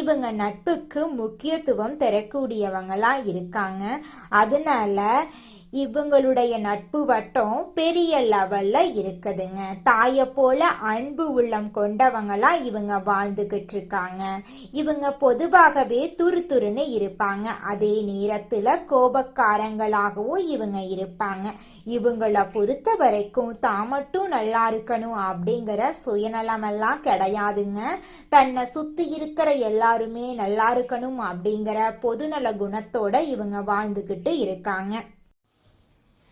இவங்க நட்புக்கு முக்கியத்துவம் தரக்கூடியவங்களா இருக்காங்க. அதனால இவங்களுடைய நட்பு வட்டம் பெரிய லெவல்ல இருக்குதுங்க. தாயை போல அன்பு உள்ளம் கொண்டவங்களா இவங்க வாழ்ந்துகிட்டு இருக்காங்க இவங்க பொதுவாகவே துரு துருன்னு இருப்பாங்க. அதே நேரத்துல கோபக்காரங்களாகவும் இவங்க இருப்பாங்க. இவங்கள பொறுத்த வரைக்கும் தான் மட்டும் நல்லா இருக்கணும் அப்படிங்கிற சுயநலமெல்லாம் கிடையாதுங்க. தன்னை சுத்தி இருக்கிற எல்லாருமே நல்லா இருக்கணும் அப்படிங்கிற பொதுநல குணத்தோட இவங்க வாழ்ந்துகிட்டு இருக்காங்க.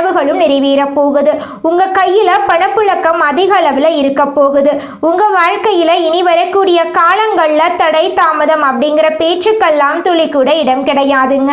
கனவுகளும் நிறைவேற போகுது உங்க கையில பணப்புழக்கம் அதிக அளவுல இருக்க போகுது. உங்க வாழ்க்கையில இனி வரக்கூடிய காலங்கள்ல தடை தாமதம் அப்படிங்கிற பேச்சுக்கெல்லாம் துளி கூட இடம் கிடையாதுங்க.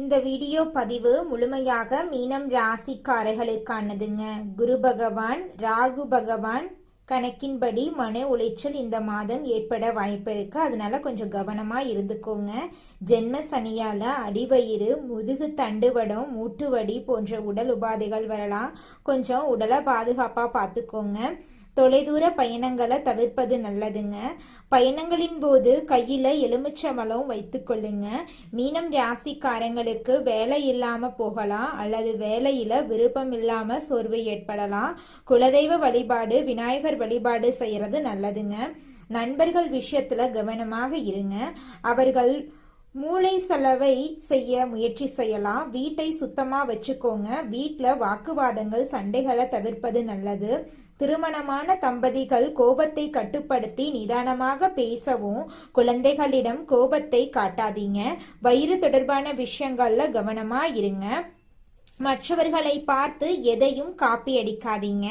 இந்த வீடியோ பதிவு முழுமையாக மீனம் ராசிக்காரர்களுக்கானதுங்க. குரு பகவான் ராகு பகவான் கணக்கின்படி மன உளைச்சல் இந்த மாதம் ஏற்பட வாய்ப்பு இருக்கு. அதனால கொஞ்சம் கவனமா இருந்துக்கோங்க. ஜென்ம சனியால அடிவயிறு முதுகு தண்டுவடம் மூட்டுவடி போன்ற உடல் உபாதைகள் வரலாம். கொஞ்சம் உடலை பாதுகாப்பா பார்த்துக்கோங்க. தொலைதூர பயணங்களை தவிர்ப்பது நல்லதுங்க. பயணங்களின் போது கையில் எலுமிச்சம்பழம் வைத்துக்கொள்ளுங்க மீனம் ராசிக்காரங்களுக்கு வேலை இல்லாமல் போகலாம் அல்லது வேலையில் விருப்பம் இல்லாமல் சோர்வு ஏற்படலாம். குலதெய்வ வழிபாடு விநாயகர் வழிபாடு செய்கிறது நல்லதுங்க. நண்பர்கள் விஷயத்துல கவனமாக இருங்க. அவர்கள் மூளை செலவை செய்ய முயற்சி செய்யலாம். வீட்டை சுத்தமாக வச்சுக்கோங்க. வீட்டில் வாக்குவாதங்கள் சண்டைகளை தவிர்ப்பது நல்லது. திருமணமான தம்பதிகள் கோபத்தை கட்டுப்படுத்தி நிதானமாக பேசவும். குழந்தைகளிடம் கோபத்தை காட்டாதீங்க. வயிறு தொடர்பான விஷயங்கள்ல கவனமா இருங்க. மற்றவர்களை பார்த்து எதையும் காப்பி அடிக்காதீங்க.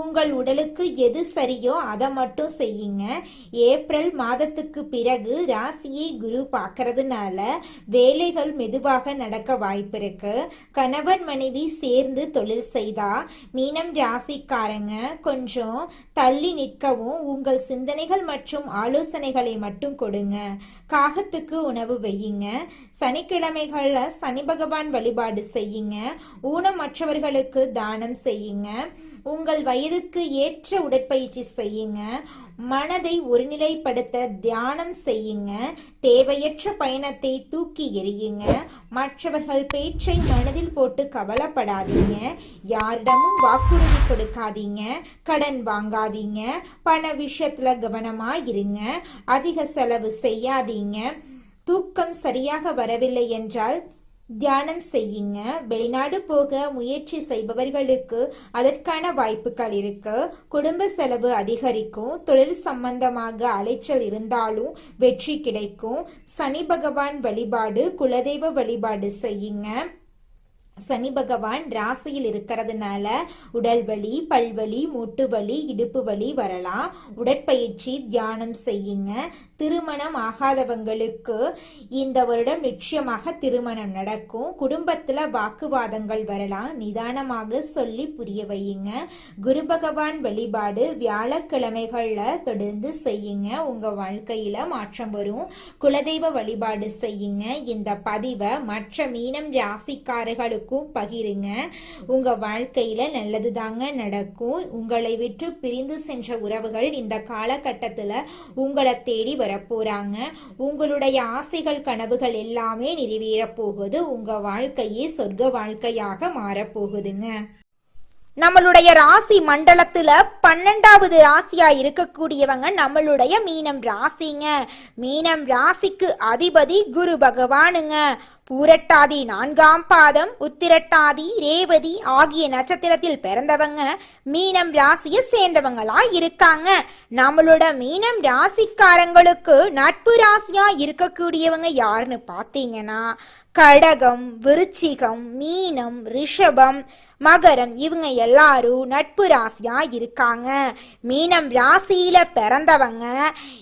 உங்கள் உடலுக்கு எது சரியோ அதை மட்டும் செய்யுங்க. ஏப்ரல் மாதத்துக்கு பிறகு ராசியை குரு பார்க்கறதுனால வேலைகள் மெதுவாக நடக்க வாய்ப்பு இருக்கு. கணவன் மனைவி சேர்ந்து தொழில் செய்தா மீனம் ராசிக்காரங்க கொஞ்சம் தள்ளி நிற்கவும் உங்கள் சிந்தனைகள் மற்றும் ஆலோசனைகளை மட்டும் கொடுங்க. காகத்துக்கு உணவு வையுங்க. சனிக்கிழமைகளில் சனி பகவான் வழிபாடு செய்யுங்க. ஊனமற்றவர்களுக்கு தானம் செய்யுங்க. உங்கள் வயதுக்கு ஏற்ற உடற்பயிற்சி செய்யுங்க. மனதை ஒருநிலைப்படுத்த தியானம் செய்யுங்க. தேவையற்ற பயணத்தை தூக்கி எறியுங்க. மற்றவர்கள் பேச்சை மனதில் போட்டு கவலைப்படாதீங்க. யாரிடமும் வாக்குறுதி கொடுக்காதீங்க. கடன் வாங்காதீங்க. பண விஷயத்துல கவனமா இருங்க அதிக செலவு செய்யாதீங்க. தூக்கம் சரியாக வரவில்லை என்றால் தியானம் செய்யுங்க. வெளிநாடு போக முயற்சி செய்பவர்களுக்கு அதற்கான வாய்ப்புகள் இருக்கு. குடும்ப செலவு அதிகரிக்கும். தொழில் சம்பந்தமாக அலைச்சல் இருந்தாலும் வெற்றி கிடைக்கும். சனி பகவான் வழிபாடு குலதெய்வ வழிபாடு செய்யுங்க. சனி பகவான் ராசியில் இருக்கிறதுனால உடல் வலி பல்வலி மூட்டு வலி இடுப்பு வலி வரலாம். உடற்பயிற்சி தியானம் செய்யுங்க. திருமணம் ஆகாதவங்களுக்கு இந்த வருடம் நிச்சயமாக திருமணம் நடக்கும். குடும்பத்தில் வாக்குவாதங்கள் வரலாம். நிதானமாக சொல்லி புரிய வையுங்க. குரு பகவான் வழிபாடு வியாழக்கிழமைகளில் தொடர்ந்து செய்யுங்க. உங்கள் வாழ்க்கையில் மாற்றம் வரும். குலதெய்வ வழிபாடு செய்யுங்க. இந்த பதிவை மற்ற மீனம் ராசிக்காரர்களுக்கும் பகிருங்க. உங்க வாழ்க்கையில நல்லது தாங்க நடக்கும். உங்களை விட்டு பிரிந்து சென்ற உறவுகள் இந்த காலகட்டத்தில் உங்களை தேடி வரப்போறாங்க. உங்களுடைய ஆசைகள் கனவுகள் எல்லாமே நிறைவேறப் போகுது. உங்க வாழ்க்கையே சொர்க்க வாழ்க்கையாக மாறப்போகுதுங்க நம்மளுடைய ராசி மண்டலத்துல பன்னெண்டாவது ராசியா இருக்கக்கூடியவங்க நம்மளுடைய மீனம் ராசிங்க. மீனம் ராசிக்கு அதிபதி குரு பகவானுங்க. பூரட்டாதி நான்காம் பாதம் உத்திரட்டாதி ரேவதி ஆகிய நட்சத்திரத்தில் பிறந்தவங்க மீனம் ராசியை சேர்ந்தவங்களா இருக்காங்க. நம்மளோட மீனம் ராசிக்காரங்களுக்கு நட்பு ராசியா இருக்கக்கூடியவங்க யாருன்னு பார்த்தீங்கன்னா கடகம் விருச்சிகம் மீனம் ரிஷபம் மகரம் இவங்க எல்லாரும் நட்பு ராசியா இருக்காங்க. மீனம் ராசியில பிறந்தவங்க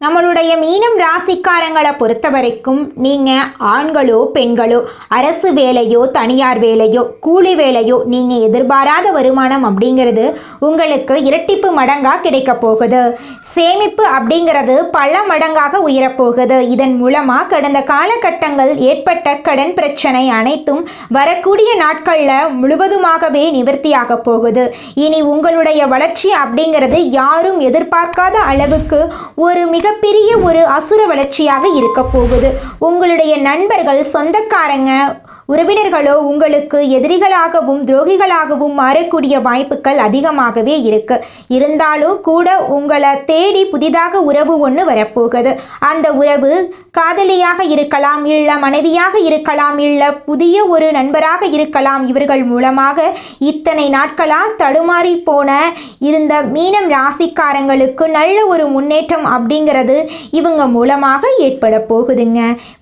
நம்மளுடைய மீனம் ராசிக்காரங்களை பொறுத்த வரைக்கும் நீங்கள் ஆண்களோ பெண்களோ அரசு வேலையோ தனியார் வேலையோ கூலி வேலையோ நீங்கள் எதிர்பாராத வருமானம் அப்படிங்கிறது உங்களுக்கு இரட்டிப்பு மடங்காக கிடைக்க போகுது. சேமிப்பு அப்படிங்கிறது பல மடங்காக உயரப்போகுது. இதன் மூலமாக கடந்த காலகட்டங்கள் ஏற்பட்ட கடன் பிரச்சனை அனைத்தும் வரக்கூடிய நாட்களில் முழுவதுமாகவே நிவர்த்தியாக போகுது. இனி உங்களுடைய வளர்ச்சி அப்படிங்கிறது யாரும் எதிர்பார்க்காத அளவுக்கு ஒரு மிக மிகப்பெரிய ஒரு அசுர வளர்ச்சியாக இருக்க போகுது. உங்களுடைய நண்பர்கள் சொந்தக்காரங்க உறவினர்களோ உங்களுக்கு எதிரிகளாகவும் துரோகிகளாகவும் மாறக்கூடிய வாய்ப்புகள் அதிகமாகவே இருக்கு. இருந்தாலும் கூட உங்களை தேடி புதிதாக உறவு ஒன்று வரப்போகுது. அந்த உறவு காதலியாக இருக்கலாம் இல்ல மனைவியாக இருக்கலாம் இல்ல புதிய ஒரு நண்பராக இருக்கலாம். இவர்கள் மூலமாக இத்தனை நாட்களாக தடுமாறி போன இருந்த மீனம் ராசிக்காரங்களுக்கு நல்ல ஒரு முன்னேற்றம் அப்படிங்கிறது இவங்க மூலமாக ஏற்பட போகுதுங்க.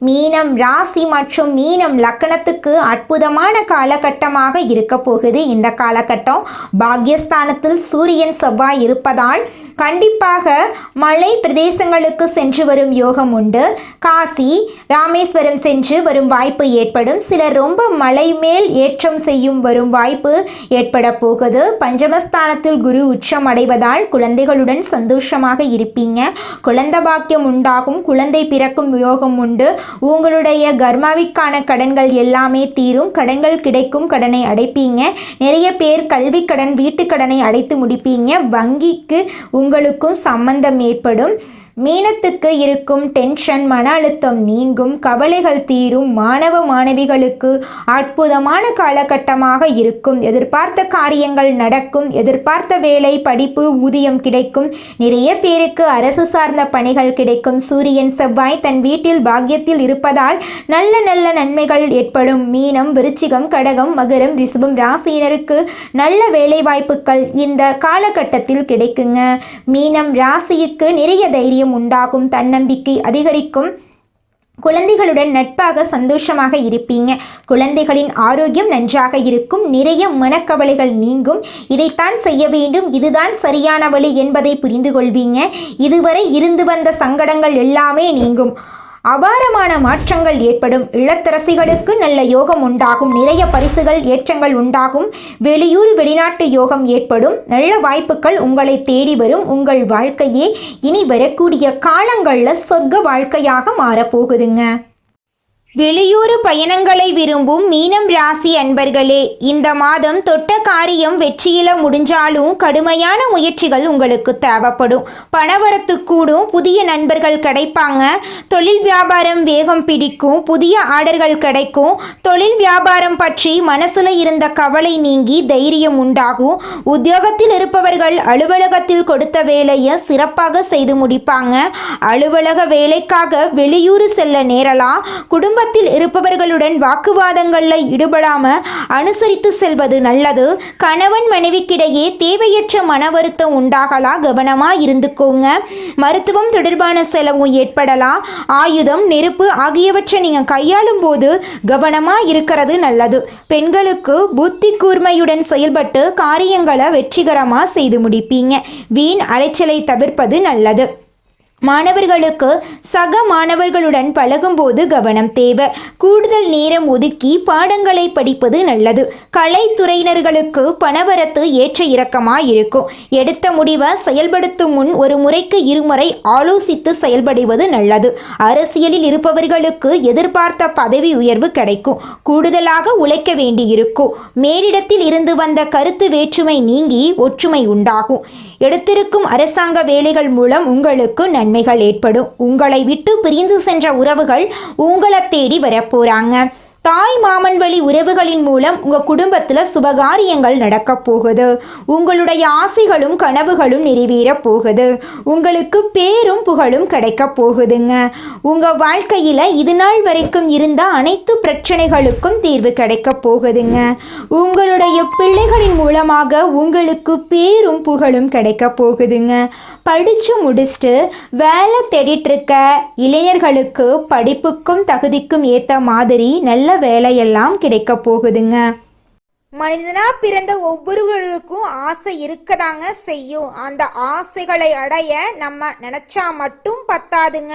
மீனம் ராசி மற்றும் மீனம் லக்கணத்துக்கு அற்புதமான காலகட்டமாக இருக்க போகுது. இந்த காலகட்டம் பாக்யஸ்தானத்தில் சூரியன் செவ்வாய் இருப்பதால் கண்டிப்பாக மலை பிரதேசங்களுக்கு சென்று வரும் யோகம் உண்டு. காசி ராமேஸ்வரம் சென்று வரும் வாய்ப்பு ஏற்படும். சிலர் ரொம்ப மலை மேல் ஏற்றம் செய்யும் வரும் வாய்ப்பு ஏற்பட போகுது. பஞ்சமஸ்தானத்தில் குரு உச்சம் அடைவதால் குழந்தைகளுடன் சந்தோஷமாக இருப்பீங்க. குழந்தை பாக்கியம் உண்டாகும் குழந்தை பிறக்கும் யோகம் உண்டு. உங்களுடைய கர்மாவிற்கான கடன்கள் எல்லாமே தீரும். கடன்கள் கிடைக்கும் கடனை அடைப்பீங்க. நிறைய பேர் கல்வி கடன் வீட்டு கடனை அடைத்து முடிப்பீங்க. வங்கிக்கு உங்களுக்கும் சம்பந்தம் ஏற்படும். மீனத்துக்கு இருக்கும் டென்ஷன் மன அழுத்தம் நீங்கும் கவலைகள் தீரும் மாணவ மாணவிகளுக்கு அற்புதமான காலகட்டமாக இருக்கும். எதிர்பார்த்த காரியங்கள் நடக்கும். எதிர்பார்த்த வேலை படிப்பு ஊதியம் கிடைக்கும். நிறைய பேருக்கு அரசு சார்ந்த பணிகள் கிடைக்கும். சூரியன் செவ்வாய் தன் வீட்டில் பாக்கியத்தில் இருப்பதால் நல்ல நல்ல நன்மைகள் ஏற்படும். மீனம் விருச்சிகம் கடகம் மகரம் ரிஷபம் ராசியினருக்கு நல்ல வேலைவாய்ப்புகள் இந்த காலகட்டத்தில் கிடைக்குங்க. மீனம் ராசிக்கு நிறைய தைரியம் உண்டாகும் தன்னம்பிக்கை அதிகரிக்கும். குழந்தைகளுடன் நட்பாக சந்தோஷமாக இருப்பீங்க. குழந்தைகளின் ஆரோக்கியம் நன்றாக இருக்கும். நிறைய மனக்கவலைகள் நீங்கும். இதைத்தான் செய்ய வேண்டும். இதுதான் சரியான வழி என்பதை புரிந்து கொள்வீங்க இதுவரை இருந்து வந்த சங்கடங்கள் எல்லாமே நீங்கும். அபாரமான மாற்றங்கள் ஏற்படும். இளத்தரசிகளுக்கு நல்ல யோகம் உண்டாகும். நிறைய பரிசுகள் ஏற்றங்கள் உண்டாகும். வெளியூர் வெளிநாட்டு யோகம் ஏற்படும். நல்ல வாய்ப்புகள் உங்களை தேடி வரும். உங்கள் வாழ்க்கையே இனி வரக்கூடிய காலங்களில் சொர்க்க வாழ்க்கையாக மாறப்போகுதுங்க. வெளியூர் பயணங்களை விரும்பும் மீனம் ராசி அன்பர்களே இந்த மாதம் தொட்ட காரியம் வெற்றியில முடிஞ்சாலும் கடுமையான முயற்சிகள் உங்களுக்கு தேவைப்படும். பணவரத்து கூடும் புதிய நண்பர்கள் கிடைப்பாங்க. தொழில் வியாபாரம் வேகம் பிடிக்கும் புதிய ஆர்டர்கள் கிடைக்கும். தொழில் வியாபாரம் பற்றி மனசுல இருந்த கவலை நீங்கி தைரியம் உண்டாகும். உத்தியோகத்தில் இருப்பவர்கள் அலுவலகத்தில் கொடுத்த வேலையை சிறப்பாக செய்து முடிப்பாங்க. அலுவலக வேலைக்காக வெளியூர் செல்ல நேரலாம். குடும்ப குடும்பத்தில் இருப்பவர்களுடன் வாக்குவாதங்களில் ஈடுபடாமல் அனுசரித்து செல்வது நல்லது. கணவன் மனைவிக்கிடையே தேவையற்ற மன வருத்தம் உண்டாகலாம் கவனமாக இருந்துக்கோங்க. மருத்துவம் தொடர்பான செலவும் ஏற்படலாம் ஆயுதம் நெருப்பு ஆகியவற்றை நீங்கள் கையாளும் போது கவனமாக இருக்கிறது நல்லது. பெண்களுக்கு புத்தி கூர்மையுடன் செயல்பட்டு காரியங்களை வெற்றிகரமாக செய்து முடிப்பீங்க. வீண் அலைச்சலை தவிர்ப்பது நல்லது. மாணவர்களுக்கு சக மாணவர்களுடன் பழகும்போது கவனம் தேவை. கூடுதல் நேரம் ஒதுக்கி பாடங்களை படிப்பது நல்லது. கலைத்துறையினர்களுக்கு பணவரத்து ஏற்ற இறக்கமாக இருக்கும். எடுத்த முடிவை செயல்படுத்தும் முன் ஒரு முறைக்கு இருமுறை ஆலோசித்து செயல்படுவது நல்லது. அரசியலில் இருப்பவர்களுக்கு எதிர்பார்த்த பதவி உயர்வு கிடைக்கும். கூடுதலாக உழைக்க வேண்டியிருக்கும். மேலிடத்தில் இருந்து வந்த கருத்து வேற்றுமை நீங்கி ஒற்றுமை உண்டாகும். எடுத்திருக்கும் அரசாங்க வேலைகள் மூலம் உங்களுக்கு நன்மைகள் ஏற்படும். உங்களை விட்டு பிரிந்து சென்ற உறவுகள் உங்களை தேடி வரப்போறாங்க. தாய் மாமன் வழி உறவுகளின் மூலம் உங்கள் குடும்பத்தில் சுபகாரியங்கள் நடக்க போகுது. உங்களுடைய ஆசைகளும் கனவுகளும் நிறைவேற போகுது. உங்களுக்கு பேரும் புகழும் கிடைக்க போகுதுங்க. உங்கள் வாழ்க்கையில் இது நாள் வரைக்கும் இருந்த அனைத்து பிரச்சனைகளுக்கும் தீர்வு கிடைக்க போகுதுங்க. உங்களுடைய பிள்ளைகளின் மூலமாக உங்களுக்கு பேரும் புகழும் கிடைக்க போகுதுங்க. படித்து முடிச்சுட்டு வேலை தேடிட்டுருக்க இளைஞர்களுக்கு படிப்புக்கும் தகுதிக்கும் ஏற்ற மாதிரி நல்ல வேலையெல்லாம் கிடைக்க போகுதுங்க. மனிதனா பிறந்த ஒவ்வொருவருக்கும் ஆசை இருக்கதாங்க செய்யும். அந்த ஆசைகளை அடைய நம்ம நினைச்சா மட்டும் பத்தாதுங்க.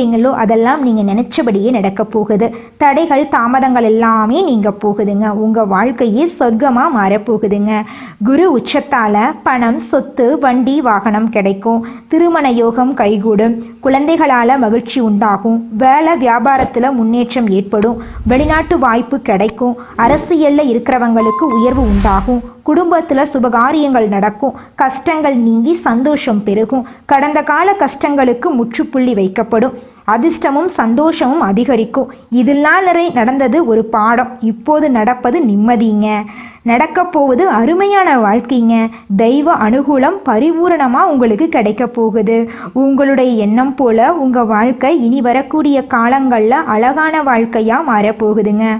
நினைக்கிறீங்களோ அதெல்லாம் நீங்கள் நினச்சபடியே நடக்க போகுது. தடைகள் தாமதங்கள் எல்லாமே நீங்க போகுதுங்க. உங்கள் வாழ்க்கையே சொர்க்கமாக மாறப்போகுதுங்க குரு உச்சத்தால் பணம் சொத்து வண்டி வாகனம் கிடைக்கும். திருமண யோகம் கைகூடும். குழந்தைகளால் மகிழ்ச்சி உண்டாகும். வேலை வியாபாரத்தில் முன்னேற்றம் ஏற்படும். வெளிநாட்டு வாய்ப்பு கிடைக்கும். அரசியலில் இருக்கிறவங்களுக்கு உயர்வு உண்டாகும். குடும்பத்தில் சுபகாரியங்கள் நடக்கும். கஷ்டங்கள் நீங்கி சந்தோஷம் பெருகும். கடந்த கால கஷ்டங்களுக்கு முற்றுப்புள்ளி வைக்கப்படும். அதிர்ஷ்டமும் சந்தோஷமும் அதிகரிக்கும். இதெல்லாம் வரை நடந்தது ஒரு பாடம். இப்போது நடப்பது நிம்மதிங்க. நடக்கப் போவது அருமையான வாழ்க்கைங்க. தெய்வ அனுகூலம் பரிபூரணமாக உங்களுக்கு கிடைக்க போகுது. உங்களுடைய எண்ணம் போல உங்கள் வாழ்க்கை இனி வரக்கூடிய காலங்களில் அழகான வாழ்க்கையாக மாறப்போகுதுங்க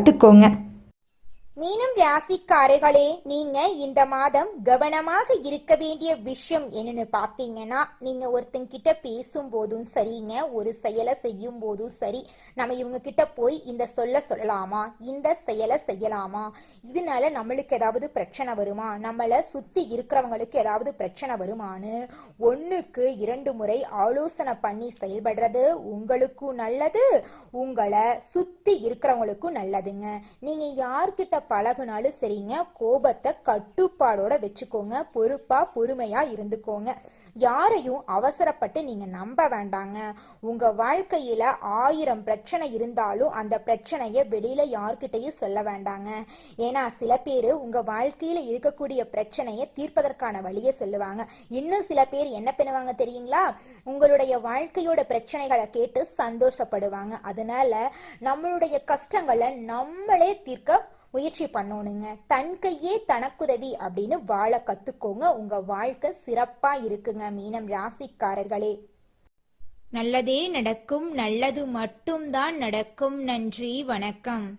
கத்துக்கோங்க மீனம் ராசிக்காரர்களே நீங்க இந்த மாதம் கவனமாக இருக்க வேண்டிய விஷயம் என்னன்னு பாத்தீங்கன்னா நீங்க ஒருத்தங்க கிட்ட பேசும் போதும் சரிங்க ஒரு செயலை செய்யும் போதும் சரி. நம்ம இவங்க கிட்ட போய் இந்த சொல்ல சொல்லலாமா? இந்த செயலை செய்யலாமா? இதனால நம்மளுக்கு ஏதாவது பிரச்சனை வருமா? நம்மள சுத்தி இருக்கிறவங்களுக்கு ஏதாவது பிரச்சனை வருமான்னு ஒண்ணுக்கு இரண்டு முறை ஆலோசனை பண்ணி செயல்படுறது உங்களுக்கும் நல்லது உங்களை சுத்தி இருக்கிறவங்களுக்கும் நல்லதுங்க. நீங்க யார்கிட்ட பழகுனாலும் சரிங்க கோபத்தை கட்டுப்பாடோட வச்சுக்கோங்க பொறுப்பா பொறுமையா இருந்துக்கோங்க. யாரையும் அவசரப்பட்டு நீங்க நம்ப வேண்டாங்க. உங்க வாழ்க்கையில ஆயிரம் பிரச்சனை இருந்தாலும் அந்த பிரச்சனைய வெளியில யார்கிட்டயும் சொல்ல வேண்டாங்க. ஏன்னா சில பேர் உங்க வாழ்க்கையில இருக்கக்கூடிய பிரச்சனையை தீர்ப்பதற்கான வழியை சொல்லுவாங்க. இன்னும் சில பேர் என்ன பண்ணுவாங்க தெரியுங்களா? உங்களுடைய வாழ்க்கையோட பிரச்சனைகளை கேட்டு சந்தோஷப்படுவாங்க. அதனால நம்மளுடைய கஷ்டங்களை நம்மளே தீர்க்க முயற்சி பண்ணணுங்க. தன் கையே தனக்குதவி அப்படின்னு வாழ கத்துக்கோங்க. உங்க வாழ்க்கை சிறப்பா இருக்குங்க மீனம் ராசிக்காரர்களே. நல்லதே நடக்கும் நல்லது மட்டும்தான் நடக்கும். நன்றி வணக்கம்.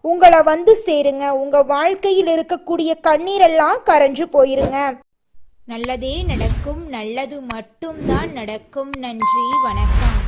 உங்களை வந்து சேருங்க. உங்க வாழ்க்கையில் இருக்கக்கூடிய கண்ணீரெல்லாம் கரைஞ்சு போயிருங்க. நல்லதே நடக்கும் நல்லது மட்டும்தான் நடக்கும். நன்றி வணக்கம்.